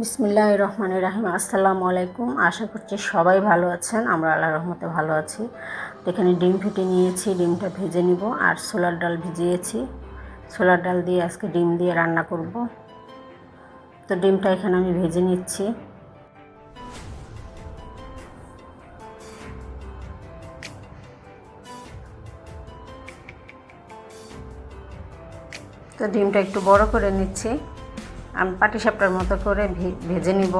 বিসমিল্লাহ রহমান রাহিম আসসালামু আলাইকুম আশা করছি সবাই ভালো আছেন। আমরা আল্লাহ রহমতে ভালো আছি। তো এখানে ডিম ফেটে নিয়েছি, ডিমটা ভেজে নিব আর সোলার ডাল ভিজিয়েছি। সোলার ডাল দিয়ে আজকে ডিম দিয়ে রান্না করব। তো ডিমটা এখানে আমি ভেজে নিচ্ছি। তো ডিমটা একটু বড় করে নিচ্ছি। আমি পাটি সাপটার মতো করে ভেজে নিব।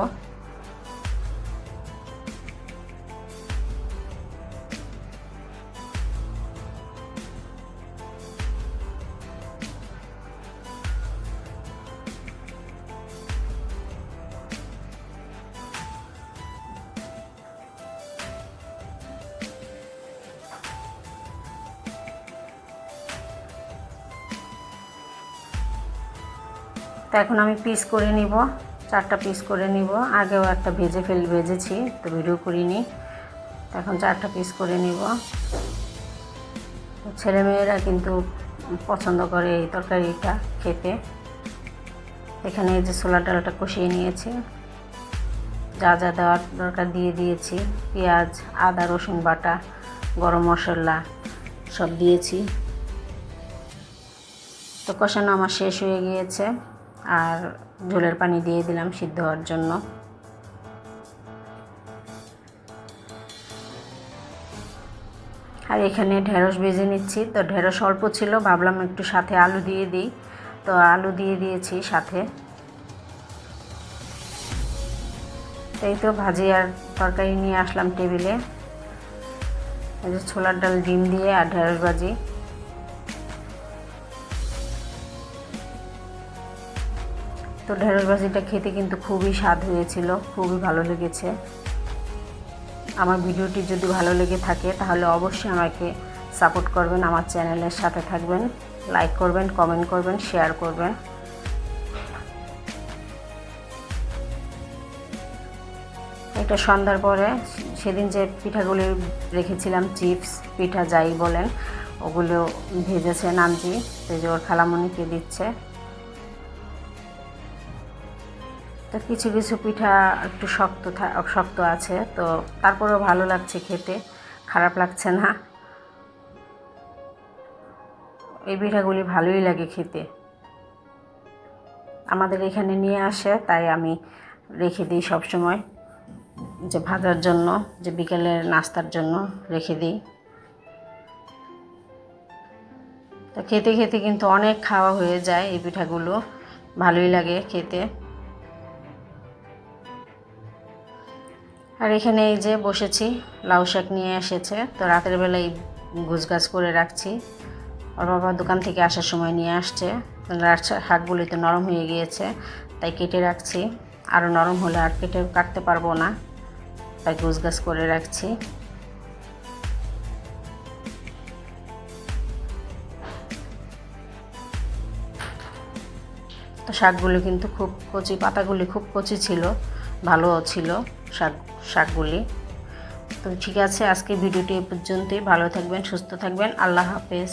তো এখন আমি পিস করে নিব, চারটা পিস করে নিব। আগেও একটা ভেজে ফেল, ভেজেছি, তো ভিডিও করিনি। এখন চারটা পিস করে নিব। ছেলেমেয়েরা কিন্তু পছন্দ করে এই তরকারিটা খেতে। এখানে এই যে ছোলার ডালটা কষিয়ে নিয়েছি। যা যা দেওয়ার দরকার দিয়ে দিয়েছি। পেঁয়াজ, আদা, রসুন বাটা, গরম মশলা সব দিয়েছি। তো কষানো আমার শেষ হয়ে গিয়েছে। আর ঝোলের পানি দিয়ে দিলাম সিদ্ধ হওয়ার জন্য। আর এখানে ঢেঁড়স ভেজে নিচ্ছি। তো ঢেঁড়স অল্প ছিল, ভাবলাম একটু সাথে আলু দিয়ে দিই। তো আলু দিয়ে দিয়েছি সাথে। এই তো ভাজি আর তরকারি নিয়ে আসলাম টেবিলে। যে ছোলার ডাল, ডিম দিয়ে আর ঢেঁড়স ভাজি। তো ঢেঁড়স ভাজিটা খেতে কিন্তু খুবই স্বাদ হয়েছিল, খুবই ভালো লেগেছে। আমার ভিডিওটি যদি ভালো লেগে থাকে, তাহলে অবশ্যই আমাকে সাপোর্ট করবেন, আমার চ্যানেলের সাথে থাকবেন, লাইক করবেন, কমেন্ট করবেন, শেয়ার করবেন। এটা সন্ধ্যার পরে সেদিন যে পিঠাগুলি রেখেছিলাম, চিপস, পিঠা যাই বলেন, ওগুলো ভেজেছে নামজি যে ওর খালামণিকে দিচ্ছে। তো কিছু কিছু পিঠা একটু শক্ত শক্ত আছে, তো তারপরেও ভালো লাগছে খেতে, খারাপ লাগছে না। এই পিঠাগুলি ভালোই লাগে খেতে। আমাদের এখানে নিয়ে আসে, তাই আমি রেখে দিই সবসময়। যে ভাজার জন্য, যে বিকেলের নাস্তার জন্য রেখে দিই। তো খেতে খেতে কিন্তু অনেক খাওয়া হয়ে যায় এই পিঠাগুলো। ভালোই লাগে খেতে। আর এখানে এই যে বসেছি, লাউ শাক নিয়ে এসেছে। তো রাতের বেলায় গাছ করে রাখছি। ওর বাবা দোকান থেকে আসার সময় নিয়ে আসছে। শাকগুলি তো নরম হয়ে গিয়েছে, তাই কেটে রাখছি। আরও নরম হলে আর কেটে কাটতে পারব না, তাই গাছ করে রাখছি। তো শাকগুলি কিন্তু খুব কচি, পাতাগুলি খুব কচি ছিল। ভালো ছিল শাক, শাকগুলি। তো ঠিক আছে, আজকে ভিডিওটি এ পর্যন্তই। ভালো থাকবেন, সুস্থ থাকবেন। আল্লাহ হাফেজ।